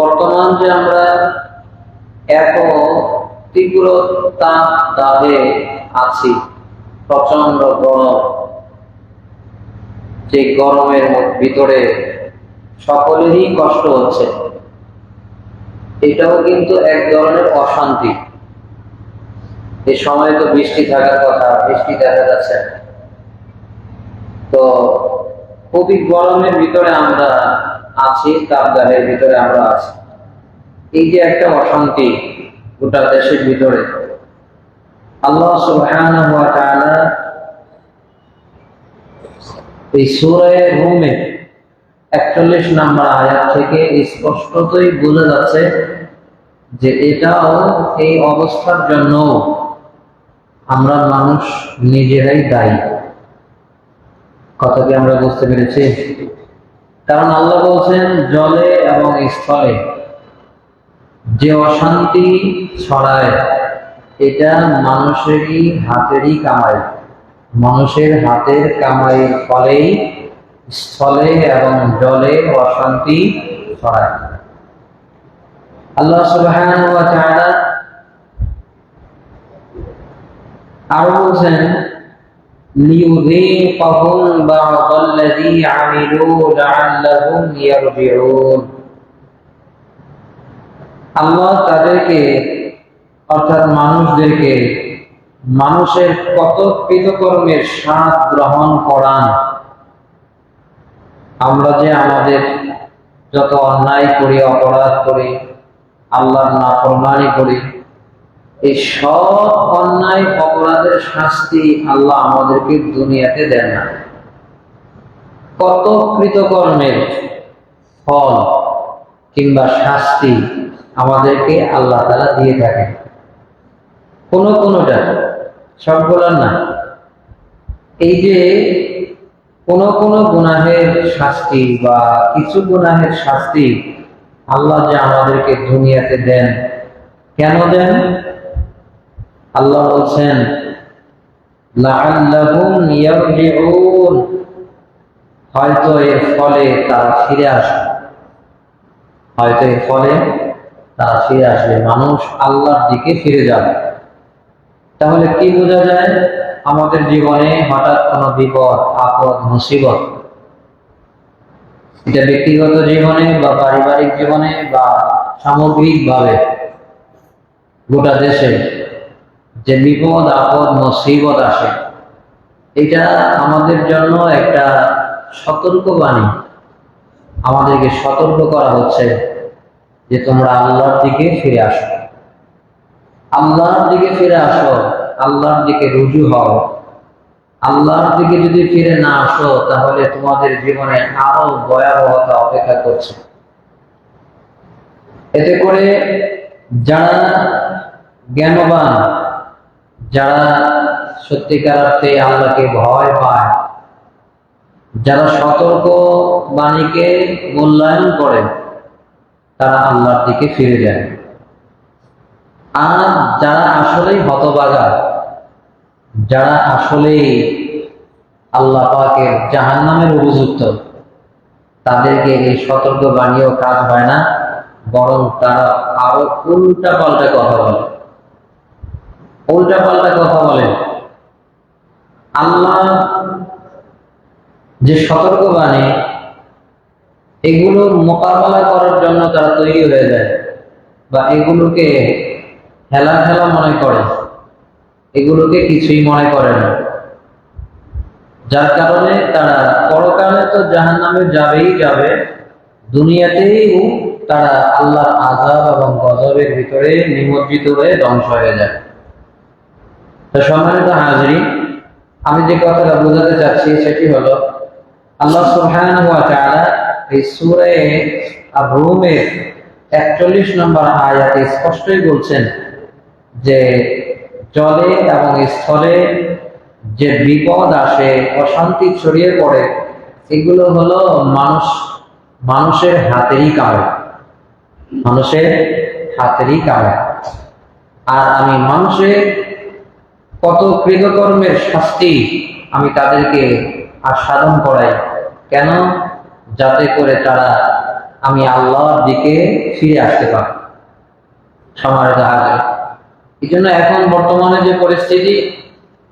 বর্তমান যে আমরা এত তীব্র তাপ দাবে আছি প্রচণ্ড গরম, যে গরমের ভিতরে সকলেরই কষ্ট হচ্ছে, এটাও কিন্তু এক ধরনের অশান্তি এই সময় তো বৃষ্টি থাকার কথা, বৃষ্টি দেখা যাচ্ছে। তো খুবই গরমের ভিতরে আমরা আছি তাপদাহের ভিতরে আমরা আছি। এই যে একটা অশান্তি গোটা দেশের ভিতরে। আল্লাহ এই রুমে 41 নম্বর আয়াত থেকে স্পষ্টতই বোঝা যাচ্ছে যে এটাও এই অবস্থার জন্য আমরা মানুষ নিজেরাই দায়ী। কথা কি আমরা বুঝতে পেরেছি? কারণ আল্লাহ বলছেন, জলে এবং স্থলে যে অশান্তি ছড়ায়, এটা মানুষেরই হাতেরই কামাই। মানুষের হাতের কামাইয়ের ফলেই স্থলে এবং জলে অশান্তি ছড়ায়। আল্লাহ তাআলা আরও বলছেন লিউযীকাহুম বা'দাল্লাযী আমিলু লা'আল্লাহুম ইয়ারজিউন আল্লাহ তাদেরকে, অর্থাৎ মানুষদেরকে মানুষের কত কৃতকর্মের স্বাদ গ্রহণ করান। আমরা যে আমাদের যত অন্যায় করি, অপরাধ করি, আল্লাহর নাফরমানি করি এই সব অন্যায় অপরাধের শাস্তি আল্লাহ আমাদেরকে দুনিয়াতে দেন না। কত কৃতকর্মের ফল কিংবা শাস্তি আমাদেরকে আল্লাহ তালা দিয়ে থাকেন। কোনো কোনোটা সবগুলো না। এই যে কোন কোন গুনাহের শাস্তি বা কিছু গুনাহের শাস্তি আল্লাহ যে আমাদেরকে দুনিয়াতে দেন, কেন দেন? আল্লাহ বলছেন হয়তো এর ফলে তারা ফিরে আসবে। হয়তো এর ফলে তারা ফিরে আসবে। মানুষ আল্লাহর দিকে ফিরে যাবে। তাহলে কি বোঝা যায়? আমাদের জীবনে হঠাৎ কোনো বিপদ, আপদ, মুসিবত, এটা ব্যক্তিগত জীবনে বা পারিবারিক জীবনে বা সামগ্রিকভাবে গোটা দেশে যে বিপদ, আপদ, মুসিবত আসে, এটা আমাদের জন্য একটা সতর্কবাণী আমাদেরকে সতর্ক করা হচ্ছে যে তোমরা আল্লাহর দিকে ফিরে আসো। আল্লাহর দিকে ফিরে আসো, আল্লাহর দিকে রুজু হও। আল্লাহর দিকে যদি ফিরে না আসো, তাহলে তোমাদের জীবনে আরও ভয়াবহতা অপেক্ষা করছে। এতে করে যারা জ্ঞানবান যারা সত্যিকার অর্থে আল্লাহকে ভয় পায়, যারা সতর্ক বাণীকে মূল্যায়ন করে, তারা আল্লাহর দিকে ফিরে যায়। আর যারা আসলেই হতবাগা, যারা আসলেই আল্লাহ পাকের জাহান নামের উপযুক্ত তাদেরকে এই সতর্ক বাণীও কাজ হয় না, বরং তারা আরও উল্টা পাল্টা কথা বলে। উল্টা পাল্টা কথা বলে। আল্লাহ যে সতর্ক বাণী এগুলোর মোকাবেলা করার জন্য তারা তৈরি হয়ে যায় বা এগুলোকে খেলা খেলা মনে করে। এগুলোকে কিছুই মনে করে না। যার কারণে তারা পরকালে তো জাহান নামে যাবেই যাবে, দুনিয়াতেই তারা আল্লাহর আজাব এবং গজবের ভিতরে নিমজ্জিত হয়ে ধ্বংস হয়ে যায়। তো সম্মানিত হাজরি আমি যে কথাটা বোঝাতে চাচ্ছি সেটি হলো, আল্লাহ তাআলা এই সূরা 41 নম্বর আয়াতে স্পষ্টই বলছেন যে জলে এবং স্থলে যে বিপদ আসে, অশান্তি ছড়িয়ে পড়ে, এগুলো হলো মানুষ, মানুষের হাতেরই কামাই মানুষের হাতেরই কামাই আর আমি মানুষের কত কৃতকর্মের শাস্তি আমি তাদেরকে আস্বাদন করাই। কেন? যাতে করে তারা আমি আল্লাহর দিকে ফিরে আসতে পারি। সমাজে হাজার এই জন্য এখন বর্তমানে যে পরিস্থিতি,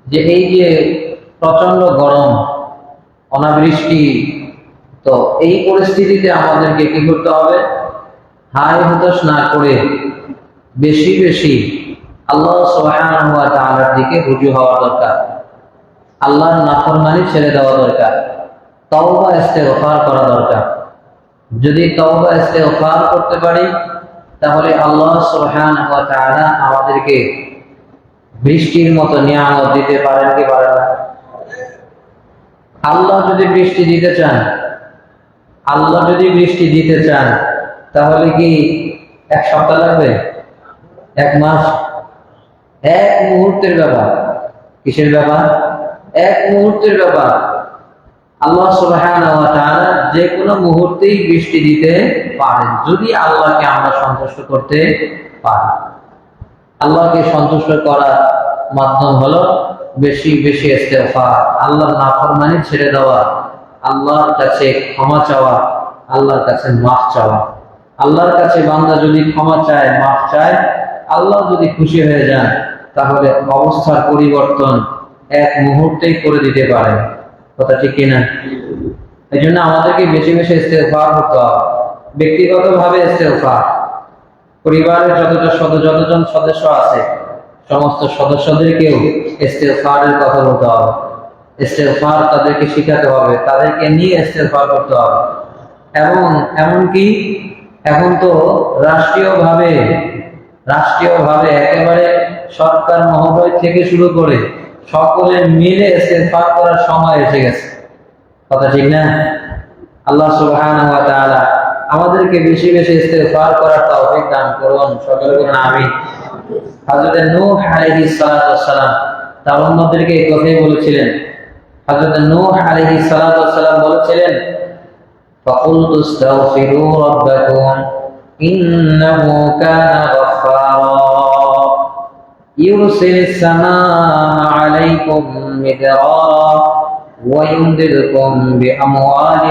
যে এই যে প্রচণ্ড গরম, অনাবৃষ্টি, তো এই পরিস্থিতিতে আমাদেরকে কি করতে হবে? হাই হতাশ না করে বেশি বেশি আল্লাহ তাআলার দিকে রুজু হওয়া দরকার। আল্লাহর নাফরমানি ছেড়ে দেওয়া দরকার। তওবা, ইস্তেগফার করা দরকার। যদি তওবা, ইস্তেগফার করতে পারি, তাহলে আল্লাহ সুবহানাহু ওয়া তাআলা আমাদেরকে বৃষ্টির মতো নিয়ামত দিতে পারেন কি পারেন না? আল্লাহ যদি বৃষ্টি দিতে চান, আল্লাহ যদি বৃষ্টি দিতে চান, তাহলে কি এক সপ্তাহ লাগবে? এক মাস? এক মুহূর্তের ব্যাপার। কিসের ব্যাপার? এক মুহূর্তের ব্যাপার। আল্লাহ সুবহানাহু যে কোনো মুহূর্তেই বৃষ্টি দিতে পারেন, যদি আল্লাহকে আমরা সন্তুষ্ট করতে পারি। আল্লাহকে সন্তুষ্ট করার মাধ্যম হলো বেশি বেশি ইস্তেগফার, আল্লাহর নাফরমানি ছেড়ে দেওয়া, আল্লাহর কাছে ক্ষমা চাওয়া, আল্লাহর কাছে মাফ চাওয়া। আল্লাহর কাছে বান্দা যদি ক্ষমা চায়, মাফ চায়, আল্লাহ যদি খুশি হয়ে যান তাহলে অবস্থার পরিবর্তন এক মুহূর্তেই করে দিতে পারে। কথা ঠিক কিনা? এই জন্য আমাদেরকে বেশি বেশি ইস্তেগফার হতে হবে। ব্যক্তিগতভাবে ইস্তেগফার। পরিবারের যতটা সদ, যতজন সদস্য আছে, সমস্ত সদস্যদেরকেও ইস্তেগফারের কথা বলতে হবে। ইস্তেগফার তাদেরকে শিখাতে হবে, তাদেরকে নিয়ে ইস্তেগফার করতে হবে। এবং এমনকি এখন তো রাষ্ট্রীয়ভাবে রাষ্ট্রীয়ভাবে একেবারে সরকার মহোদয় থেকে শুরু করে সকলে মিলে ইস্তেগফার করার সময় এসে গেছে কথা ঠিক না আল্লাহ সুবহানাহু ওয়া তাআলা আমাদেরকে বেশি বেশি ইস্তেগফার করার তৌফিক দান করুন সকলে বলুন আমিন হযরত নূহ আলাইহিস সালাতু ওয়াস সালাম তার উম্মতদেরকে এই কথাই বলেছিলেন হযরত নূহ আলাইহিস সালাতু ওয়াস সালাম বলেছিলেন فقلت استغفروا ربكم إنه كان غفارا يرسل السماء عليكم مدرارا ويمددكم بأموال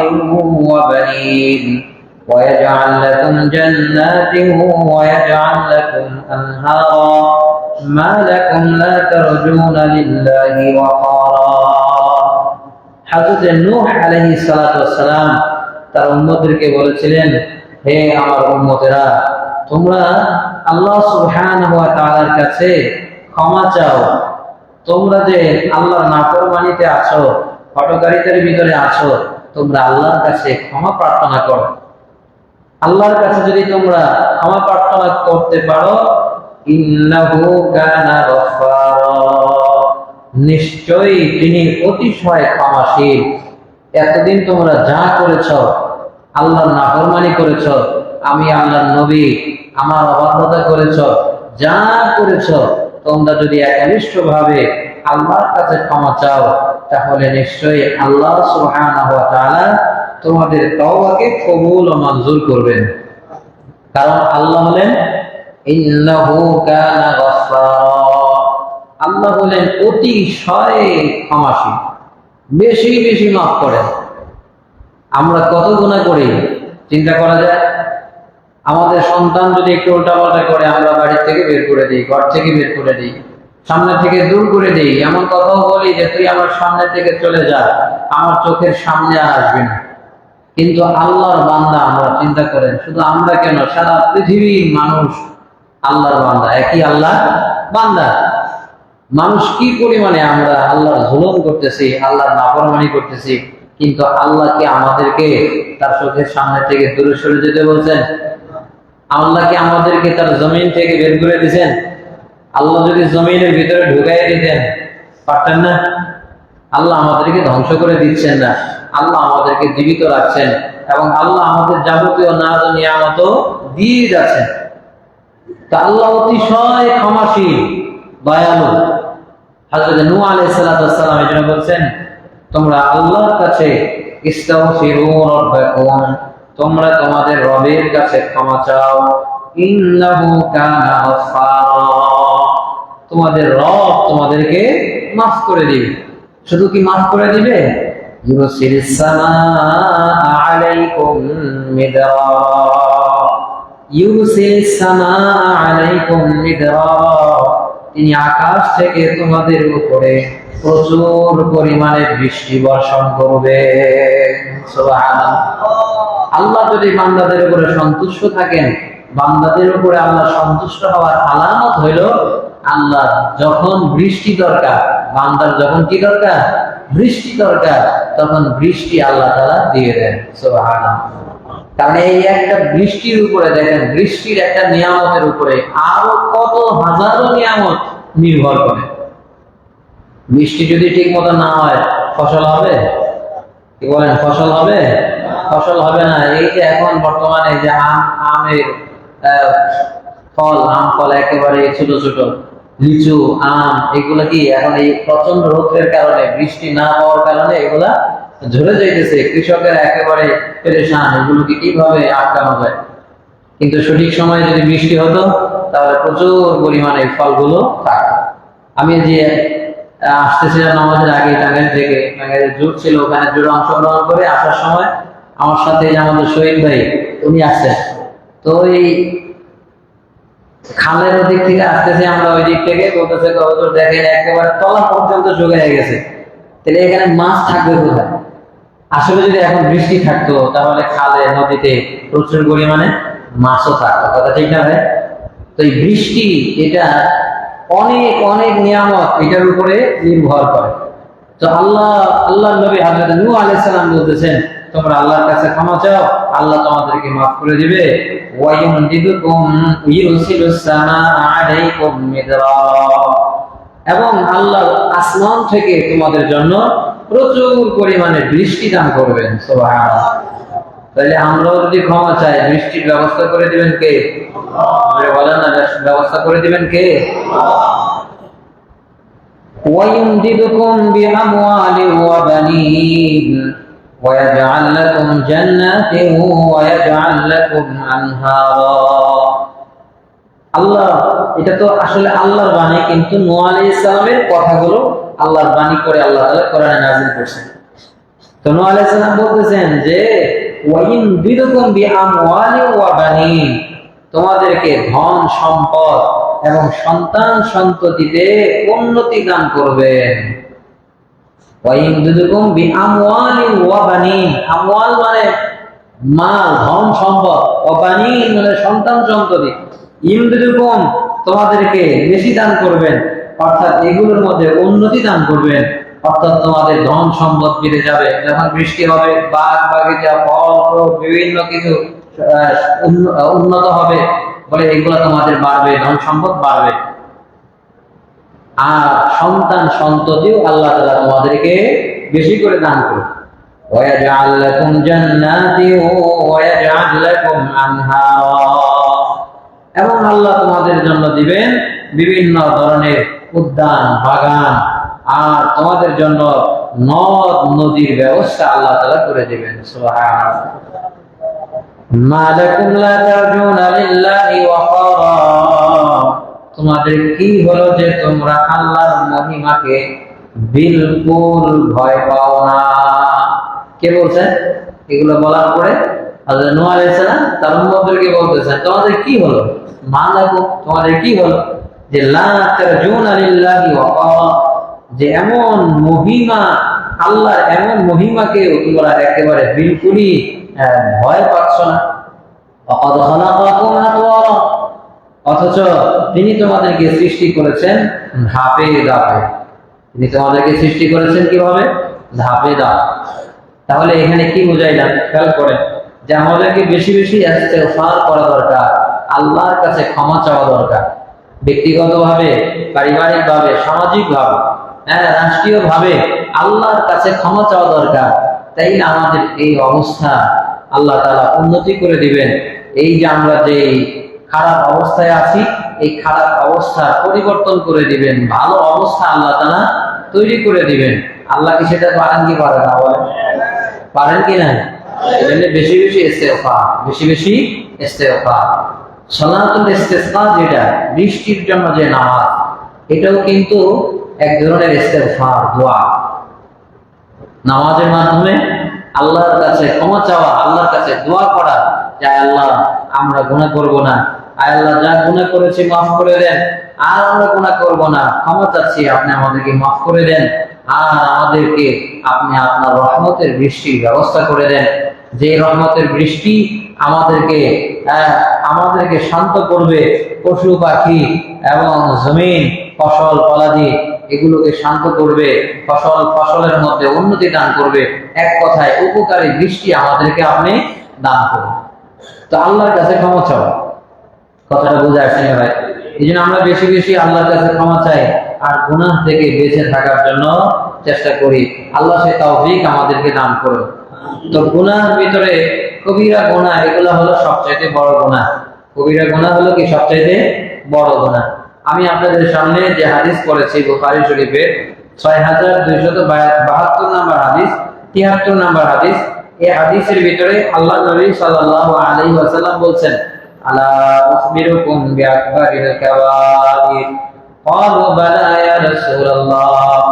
وبنين ويجعل لكم جنات ويجعل لكم أنهارا ما لكم لا ترجون لله وقارا حضرت নূহ আলাইহিস সালাতু ওয়াসসালাম তার উম্মতদেরকে বলেছিলেন হে আমার উম্মতেরা তোমরা আল্লাহ সুবহানাহু হওয়া তাআলার কাছে ক্ষমা চাও। তোমরা যে আল্লাহর নাফরমানিতে আছো হটকারিতার ভিতরে আছো, তোমরা আল্লাহর কাছে ক্ষমা প্রার্থনা করো। আল্লাহর কাছে যদি তোমরা ক্ষমা প্রার্থনা করতে পারো নিশ্চয়ই তিনি অতিশয় ক্ষমাশীল। এতদিন তোমরা যা করেছ, আল্লাহর নাফরমানি করেছ আমি আল্লাহর নবী, আমার অবাধ্যতা করেছ, যা করেছ, তোমরা যদি একনিষ্ঠ ভাবে আল্লাহর কাছে ক্ষমা চাও, তাহলে নিশ্চয়ই আল্লাহ তাআলা তোমাদের তওবাকে কবুল ও মঞ্জুর করবেন। কারণ আল্লাহ হলেন আল্লাহ হলেন অতিশয় ক্ষমাশীল, বেশি বেশি মাফ করেন। আমরা কত গুণা করি, চিন্তা করা যায়? আমাদের সন্তান যদি একটু উল্টাপাল্টা করে, আমরা বাড়ি থেকে বের করে দিই, ঘর থেকে বের করে দিই, সামনে থেকে দূর করে দিই, এমন কথাও বলি যে, তুই আমার সামনে থেকে চলে যা, আমার চোখের সামনে আর আসবি না। কিন্তু আল্লাহর বান্দা আমরা চিন্তা করেন, শুধু আমরা কেন? সারা পৃথিবীর মানুষ আল্লাহর বান্দা, একই আল্লাহ বান্দা। মানুষ কি পরিমাণে আমরা আল্লাহর জুলুম করতেছি, আল্লাহর নাফরমানি করতেছি, কিন্তু আল্লাহকে আমাদেরকে তার চোখের সামনে থেকে দূরে সরে যেতে বলছেন? আল্লাহকে আমাদেরকে তার জমিন থেকে বের করে দিয়েছেন আল্লাহ যদি জমিনের ভিতরে ঢুকাই দিতেন, পারতেন না? আল্লাহ আমাদেরকে ধ্বংস করে দিচ্ছেন না। আল্লাহ আমাদেরকে জীবিত রাখছেন এবং আল্লাহ আমাদের যাবতীয় না নিয়ামত দিয়ে যাচ্ছেন। তা আল্লাহ অতিশয় ক্ষমাশীল, দয়ালু। হযরত নূহ আলাইহিস সালাম এই জন্য বলছেন, তোমরা আল্লাহর কাছে তোমরা তোমাদের রবের কাছে ক্ষমা চাও। ইন্নাহু কানা তোমাদের রব তোমাদেরকে মাফ করে দিবে। শুধু কি মাফ করে দিবে? আলাইকুম আলাইকুম তিনি আকাশ থেকে তোমাদের উপরে প্রচুর পরিমাণে বৃষ্টি বর্ষণ করবে। সুবহানাল্লাহ। আল্লাহ যদি বান্দাদের উপরে সন্তুষ্ট থাকেন, বান্দাদের উপরে আল্লাহ সন্তুষ্ট হওয়ার আলামত হইল আল্লাহ যখন বৃষ্টি দরকার, বান্দার যখন কি দরকার? বৃষ্টি দরকার, তখন বৃষ্টি আল্লাহ তারা দিয়ে দেন কারণ এই একটা বৃষ্টির উপরে দেখেন, বৃষ্টির একটা নিয়ামতের উপরে আরও কত হাজারো নিয়ামত নির্ভর করে। বৃষ্টি যদি ঠিক মতো না হয়, ফসল হবে? কি বলেন, ফসল হবে? ফসল হবে না। এই যে এখন বর্তমানে যে আম, আমের ফল, আম ফল একেবারে ছোট ছোট, লিচু, আম, এগুলা কি এখন এই প্রচণ্ড রোদের কারণে, বৃষ্টি না পাওয়ার কারণে এগুলা ঝরে যাইতেছে, কৃষকের একেবারে পেরেশান এগুলোকে কীভাবে আটকানো যায়? কিন্তু সঠিক সময়ে যদি বৃষ্টি হতো, তাহলে প্রচুর পরিমাণে ফলগুলো থাকতো। আমি যে আসতেছিলাম আমাদের আগে টাঙ্গাইল থেকে, টাঙ্গাইলের জোর ছিল, ওখানে জোরে অংশগ্রহণ করে আসার সময় আমার সাথে আমাদের শহীদ ভাই, উনি আসছেন তো এই খালের ওদিক থেকে আসতেছে আমরা ওই দিক থেকে, বলতেছে হুজুর, দেখেন, একেবারে তলা পর্যন্ত শুকিয়ে গেছে। তাহলে এখানে মাছ থাকবে কোথায়? আসলে যদি এখন বৃষ্টি থাকতো, তাহলে খালে, নদীতে প্রচুর পরিমাণে মাছও থাকতো। কথা ঠিক না ভাই? তো এই বৃষ্টি, এটা অনেক অনেক নিয়ামত, এটার উপরে নির্ভর করে। তো আল্লাহ আল্লাহ নবী হযরত নূহ আলাইহিস সালাম বলতেছেন তোমরা আল্লাহর কাছে ক্ষমা চাও আল্লাহ তোমাদেরকে মাফ করে দিবে ওয়ায়ুমদিদুকুম ইউরসিলুস সামাআ আলাইকুম মিদরারা এবং আল্লাহ আসমান থেকে তোমাদের জন্য প্রচুর পরিমাণে বৃষ্টি দান করবেন সুবহানাল্লাহ তাহলে আমরাও যদি ক্ষমা চাই বৃষ্টির ব্যবস্থা করে দিবেন কে আপনি বলেন না ব্যবস্থা করে দিবেন কে ويمددكم بأموال وبنين ويجعل لكم جنات ويجعل لكم أنهارا আল্লাহ এটা তো আসলে আল্লাহর বাণী কিন্তু নোয়া আলাইহিস সালামের কথাগুলো আল্লাহর বাণী করে আল্লাহ তাআলা কোরআনে নাযিল করেছেন তো নোয়া আলাইহিস সালাম বলতেছেন যে ওয়াইন বিদকুম বিআমওয়ালি ওয়া বানিন তোমাদেরকে ধন সম্পদ এবং সন্তান সন্ততিতে উন্নতি দান করবেন ওয়াইন বিদকুম বিআমওয়ালি ওয়া বানিন। আমওয়াল মানে মাল, ধন, সম্পদ। ওয়া বানিন মানে সন্তান সন্ততি ইমদিদুকুম তোমাদেরকে বেশি দান করবেন, অর্থাৎ এগুলোর মধ্যে উন্নতি দান করবেন। অর্থাৎ তোমাদের ধন সম্পদ বেড়ে যাবে। যখন বৃষ্টি হবে, বাগ, বাগিচা, ফল বিভিন্ন কিছু উন্নত হবে, বলে এগুলো তোমাদের বাড়বে, ধন সম্পদ বাড়বে। আর সন্তান সন্ততিও আল্লাহ তাআলা তোমাদেরকে বেশি করে দান করবে ويجعل لكم جنات ويجعل لكم أنهارا এবং আল্লাহ তোমাদের জন্য দিবেন বিভিন্ন ধরনের উদ্যান বাগান আর তোমাদের জন্য নদ নদীর ব্যবস্থা আল্লাহ তাআলা করে দিবেন সুবহানাল্লাহ মা লাকুম লা তারজুনা লিল্লাহি ওয়াকারা তোমাদের কি হলো যে তোমরা আল্লাহর মহিমাকে বিলকুল ভয় পাও না? কে বলছেন এগুলো বলার পরে তার বলতেছেন তোমাদের কি হলো? তোমাদের কি হলো? যে যে এমন মহিমা, আল্লাহর এমন মহিমাকে তোমরা একেবারে বিলকুলই ভয় পাচ্ছ না। অকদ অথচ তিনি তোমাদেরকে সৃষ্টি করেছেন ধাপে ধাপে। তিনি তোমাদেরকে সৃষ্টি করেছেন কীভাবে? ধাপে ধাপ। তাহলে এখানে কি বুঝাইলাম খেয়াল করেন, যে আমাদেরকে বেশি বেশি ইস্তেগফার করা দরকার, আল্লাহর কাছে ক্ষমা চাওয়া দরকার। ব্যক্তিগতভাবে, পারিবারিকভাবে, সামাজিকভাবে হ্যাঁ রাষ্ট্রীয়ভাবে আল্লাহর কাছে ক্ষমা চাওয়া দরকার। তাই আমাদের এই অবস্থা আল্লাহ তাআলা উন্নতি করে দিবেন। এই যে আমরা যে খারাপ অবস্থায় আছি, এই খারাপ অবস্থা পরিবর্তন করে দিবেন। ভালো অবস্থা আল্লাহ তাআলা তৈরি করে দিবেন। আল্লাহ কি সেটা পারেন কি পারেন না বলেন? পারেন কি না বেশি বেশি বেশি ইস্তিসকা যেটা, বৃষ্টির জন্য যে নামাজ, এটাও কিন্তু এক ধরনের ইস্তেগফার, দোয়া। নামাজের মাধ্যমে আল্লাহর কাছে ক্ষমা চাওয়া, আল্লাহর কাছে দোয়া করা যে আল্লাহ আমরা গুনাহ করব না। আল্লাহ, যা গুনাহ করেছি মাফ করে দেন। আর আমরা গুনাহ করব না। ক্ষমা চাচ্ছি, আপনি আমাদেরকে মাফ করে দেন। আর আমাদেরকে আপনি আপনার রহমতের বৃষ্টির ব্যবস্থা করে দেন। যে রহমতের বৃষ্টি আমাদেরকে আমাদেরকে শান্ত করবে, পশু পাখি এবং জমিন, ফসল, ফলাদি, এগুলোকে শান্ত করবে, ফসল, ফসলের মধ্যে উন্নতি দান করবে। এক কথায়, উপকারী বৃষ্টি আমাদেরকে আপনি দান করুন। তো আল্লাহর কাছে ক্ষমা চাও কথাটা বুঝে আসেনি ভাই। এই জন্য আমরা বেশি বেশি আল্লাহর কাছে ক্ষমা চাই আর গুনাহ থেকে বেঁচে থাকার জন্য চেষ্টা করি। আল্লাহ সে তৌফিক আমাদেরকে দান করুন। তো গুনার ভিতরে কবিরা গুনাহ, এগুলো হলো সবচাইতে বড় গুনাহ। কবিরা গুনাহ হলো কি? সবচাইতে বড় গুনাহ। আমি আপনাদের সামনে যে হাদিস পড়েছি, বুখারী শরীফের ছয় হাজার দুইশত বাহাত্তর নাম্বার হাদিস, তিয়াত্তর নাম্বার হাদিস। এই হাদিসের ভিতরে আল্লাহ নবী সাল্লাল্লাহু আলাইহি ওয়াসাল্লাম বলছেন ألا أخبركم بأكبر الكبائر؟ قالوا بلى يا رسول الله.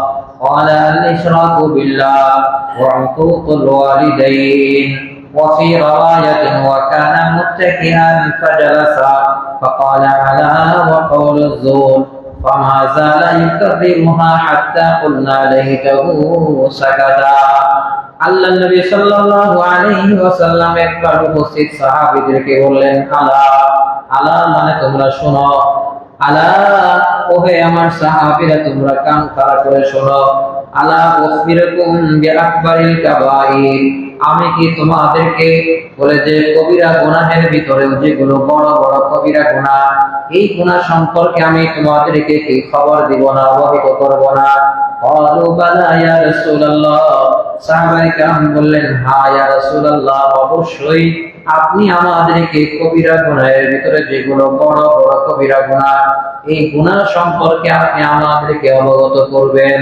قال الإشراك بالله وعقوق الوالدين. وفي رواية وكان متكئا فجلس فقال على وقول الزور فما زال يكرمها حتى قلنا ليته سكتا আল্লাহ নবী সাল্লাল্লাহু আলাইহি ওয়াসাল্লাম একবার উপস্থিত সাহাবীদেরকে বললেন, আলা আলা মানে তোমরা শোনো। আলা, ওহে আমার সাহাবীরা, তোমরা কান খাড়া করে শোনো। আলা উখবিরকুম বিআকবারিল কাবাইর। আমি কি তোমাদেরকে বলে যে, কবিরা গুনাহের ভিতরে যেগুলো বড় বড় কবিরা গুনাহ, এই গুনাহ সম্পর্কে আমি তোমাদেরকে কি খবর দিব না, অবহিত করব না? قالوا بلى يا رسول الله সাহাবায়ে কেরাম বললেন হ্যাঁ ইয়া রাসূলুল্লাহ অবশ্যই আপনি আমাদেরকে কবিরা গুনাহের ভিতরে যেগুলো বড় বড় কবিরা গুনাহ এই গুনাহ সম্পর্কে আপনি আমাদেরকে অবগত করবেন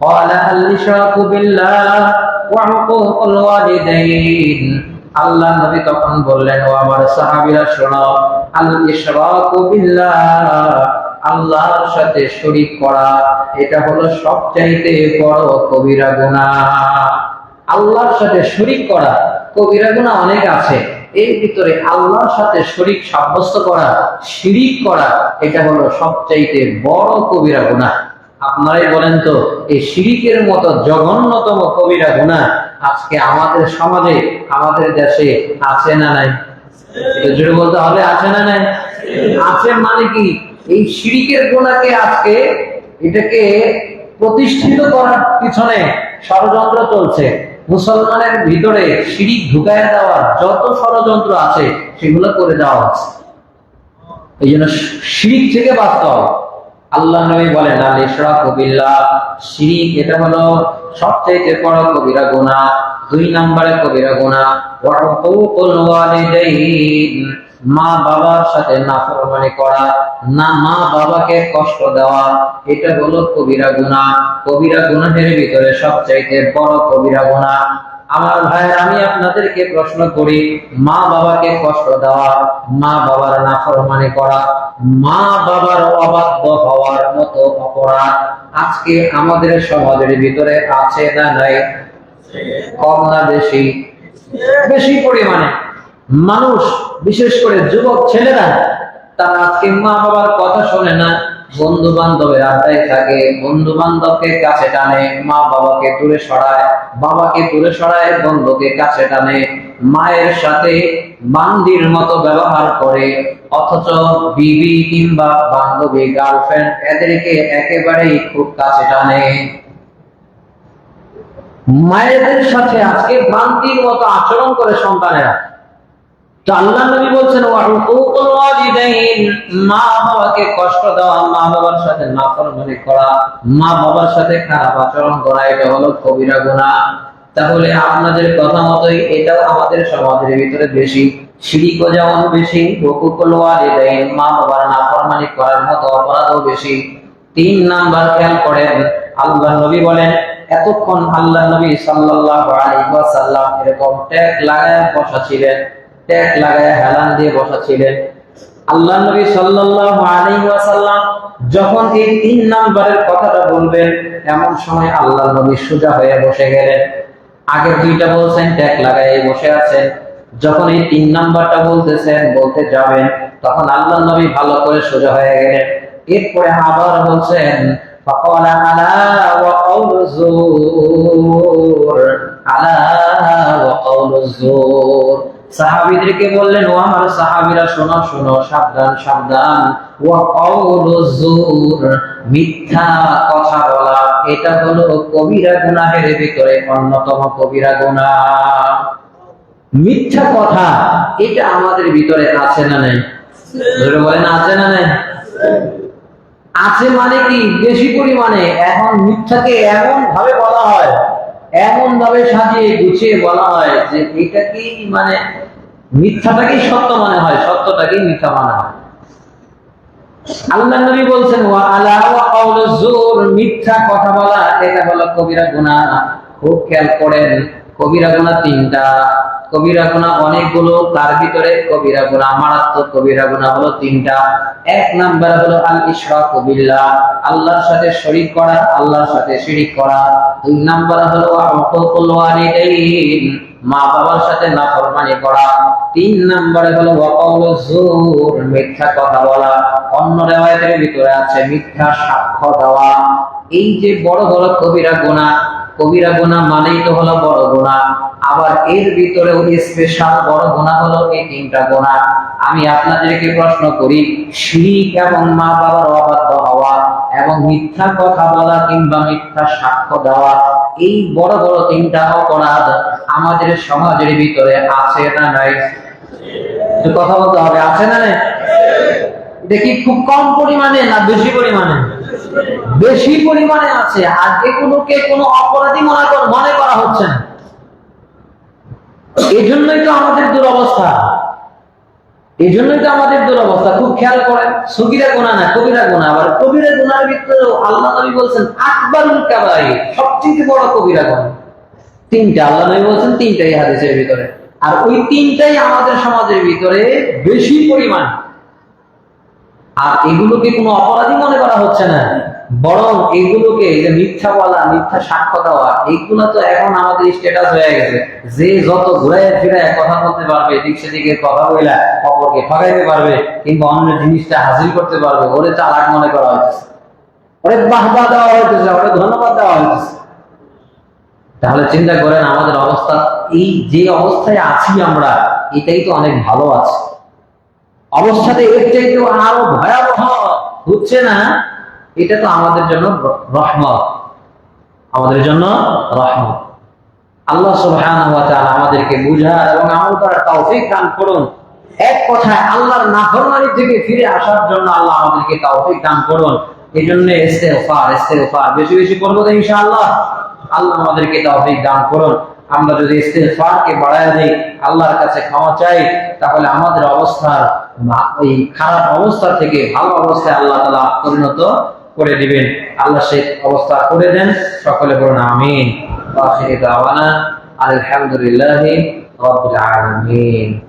قال الإشراك بالله وعقوق الوالدين আল্লাহ নবী তখন বললেন ও আমার সাহাবীরা শোনো আল ইশরাকু বিল্লাহ আল্লাহর সাথে শরীক করা, এটা হলো সবচাইতে বড় কবিরা গুনাহ। আল্লাহর সাথে শরীক করা, কবিরা গুনাহ অনেক আছে। এর ভিতরে আল্লাহর সাথে শরীক সাব্যস্ত করা, শিরিক করা, এটা হলো সবচাইতে বড় কবিরা গুনাহ। আপনারাই বলেন তো, এই শিরিকের মতো জঘন্যতম কবিরা গুনাহ আজকে আমাদের সমাজে, আমাদের দেশে আছে না নাই? জোরে বলতে হবে, আছে না নাই? আছে মানে কি? এই শিরিকের গুণাকে আজকে এটাকে প্রতিষ্ঠিত করার পিছনে ষড়যন্ত্র চলছে। মুসলমানের ভিতরে শিরিক ঢুকায় দেওয়ার যত ষড়যন্ত্র আছে, সেগুলো করে দেওয়া হচ্ছে। এই জন্য শিরিক থেকে বাঁচতে হবে আল্লাহ নবী বলেন, আল ইশরাকু বিল্লাহ। শিরিক এটা হলো সবচেয়ে বড় কবিরা গুনাহ। দুই নম্বরে কবিরা ওয়ালিদাইন। মা বাবার সাথে নাফরমানি করা, না মা বাবাকে কষ্ট দেওয়া, এটা হলো কবিরা গুনাহ। কবিরা গুনাহের ভিতরে সবচাইতে বড় কবিরা গুনাহ। আমার ভাই আমি আপনাদেরকে প্রশ্ন করি মা বাবাকে কষ্ট দেওয়া মা বাবার নাফরমানি করা মা বাবার অবাধ্য হওয়ার মতো অপরাধ আজকে আমাদের সমাজের ভিতরে আছে না নাই? কম না বেশি? বেশি পরিমাণে। মানুষ, বিশেষ করে যুবক ছেলেরা, তারা আজকে মা বাবার কথা শোনে না। বন্ধু বান্ধবের আড্ডায় থাকে বন্ধু বান্ধবকে কাছে টানে, মা বাবাকে দূরে সরায়, বাবাকে দূরে সরায়, বন্ধুকে কাছে টানে। মায়ের সাথে বান্দির মতো ব্যবহার করে, অথচ বিবি কিংবা বান্ধবী গার্লফ্রেন্ড এদেরকে একেবারেই খুব কাছে টানে। মায়েদের সাথে আজকে ভ্রান্তির মতো আচরণ করে সন্তানেরা আল্লাহ নবী বলছেন মা বাবাকে কষ্ট দেওয়া, মা বাবার সাথে নাফরমানি করা, মা বাবার সাথে খারাপ আচরণ করা, এটা হলো কবিরা গুনাহ। তাহলে আপনাদের কথা মতোই এটাও আমাদের সমাজের ভিতরে বেশি যেমন বেশি মা বাবার নাফরমানি করার মতো অপরাধও বেশি। তিন নাম্বার খেয়াল করেন, আল্লাহ নবী বলেন, এতক্ষণ আল্লাহ নবী সাল্লাল্লাহু আলাইহি ওয়াসাল্লাম এরকম ট্যাগ লাগায় বসা ছিলেন। ট্যাগ লাগায় হেলান দিয়ে বসা ছিলেন আল্লাহ নবী সাল্লাল্লাহু আলাইহি ওয়াসাল্লাম যখন এই তিন নাম্বারের কথাটা বলবেন এমন সময় আল্লাহ নবী সোজা হয়ে বসে গেলেন আগের দুইটা বলছেন ট্যাগ লাগাই বসে আছেন যখন এই তিন নাম্বারটা বলতেছেন বলতে যাবেন তখন আল্লাহ নবী ভালো করে সোজা হয়ে গেলেন এরপরে আবার বলছেন فقال ألا وقول الزور ألا وقول الزور সাহাবীদেরকে বললেন, ও আমার সাহাবীরা, শোনো শোনো, সাবধান সাবধান। ও মিথ্যা কথা বলা। এটা হলো কবিরা গুনাহের ভিতরে অন্যতম কবিরা গুনাহ। মিথ্যা কথা, এটা আমাদের ভিতরে আছে না নাই? ধরে বলেন, আছে না নাই? আছে মানে কি? বেশি পরিমাণে। এখন মিথ্যাকে এমন ভাবে বলা হয় এমন ভাবে সাজিয়ে গুছিয়ে বলা হয় যে এটা কি মানে মিথ্যাটাকেই সত্য মনে হয়, সত্যটাকেই মিথ্যা মনে হয়। আল্লাহ নবী বলছেন, ওয়া আলা মিথ্যা কথা বলা, এটা হলো কবিরা গুনাহ। খুব খেয়াল করেন কবিরা গুনাহ তিনটা। কবিরা গুনাহ অনেকগুলো, তার ভিতরে কবিরা গুনাহ মারাত্মক কবিরা গুনাহ হলো তিনটা। এক নাম্বার হলো আল ইশরাক বিল্লাহ, আল্লাহর সাথে শরীক করা, আল্লাহর সাথে শিরিক করা। দুই নাম্বার হলো মা বাবার সাথে নাফরমানি করা। তিন নম্বরে হলো ওয়াকাউলু জুর মিথ্যা কথা বলা। অন্য রেওয়ায়াতের ভিতরে আছে মিথ্যা সাক্ষ্য দেওয়া। এই যে বড় বড় কবিরা গুনাহ কবিরা গোনা মানেই তো হলো বড় গুনাহ। আবার এর ভিতরেও স্পেশাল বড় গুনাহ হলো এই তিনটা গুনাহ। আমি আপনাদেরকে প্রশ্ন করি, শিরিক এবং মা বাবার অবাধ্য হওয়া এবং মিথ্যা কথা বলা কিংবা মিথ্যা সাক্ষ্য দেওয়া, এই বড় বড় তিনটা অপরাধ আমাদের সমাজের ভিতরে আছে না নাই? কথা বলতে হবে, আছে না নাই? কি খুব কম পরিমাণে না বেশি পরিমাণে? বেশি পরিমাণে আছে, আর এগুলোকে কোনো অপরাধী মনে মনে করা হচ্ছে না। এই জন্যই তো আমাদের দুরবস্থা। এই জন্যই তো আমাদের দুরবস্থা। খুব খেয়াল করেন, সগিরা গোনা না, কবিরা গোনা আবার কবিরা গোনার ভিতরেও আল্লাহ নবী বলছেন, আকবরুল কাবাই সবচেয়ে বড় কবিরা গোনা তিনটা, আল্লাহ নবী বলছেন তিনটাই হাদিসের ভিতরে। আর ওই তিনটাই আমাদের সমাজের ভিতরে বেশি পরিমাণ। আর এগুলোকে কোনো অপরাধী মনে করা হচ্ছে না। বরং এগুলোকে যে মিথ্যা বলা, মিথ্যা সাক্ষ্য দেওয়া এইগুলো তো এখন আমাদের স্ট্যাটাস হয়ে গেছে। যে যত ঘুরে ফিরে কথা বলতে পারবে, এদিক সেদিকে কথা বলে অপরকে ঠকাইতে পারবে, কিংবা অন্য জিনিসটা হাসিল করতে পারবে, ওরে চালাক মনে করা হয়েছে ওরে বাহবা দেওয়া হইতেছে, ওরে ধন্যবাদ দেওয়া হইতেছে। তাহলে চিন্তা করেন, আমাদের অবস্থা, এই যে অবস্থায় আছি আমরা, এটাই তো অনেক ভালো আছে। অবস্থাতে এর চাইতেও আরও ভয়াবহ হচ্ছে না, এটা তো আমাদের জন্য রহমত। আমাদের জন্য রহমত। আল্লাহ সুবহানাহু আমাদেরকে বুঝার এবং আমল করার তৌফিক করুন। এক কথায় আল্লাহর নাফরমানি থেকে ফিরে আসার জন্য আল্লাহ আমাদেরকে তৌফিক দান করুন। এই জন্য ইস্তেগফার ইস্তেগফার, বেশি বেশি করব তো ইনশাআল্লাহ। আল্লাহ আমাদেরকে তৌফিক দান করুন। আমরা যদি ইস্তেগফারকে বাড়ায় দিই, আল্লাহর কাছে ক্ষমা চাই, তাহলে আমাদের অবস্থার ভা- এই খারাপ অবস্থা থেকে ভালো অবস্থায় আল্লাহ তালা পরিণত করে দিবেন। আল্লাহ সেই অবস্থা করে দেন। সকলে বলুন, আমিন। আলহামদুলিল্লাহ রবিল আলামিন।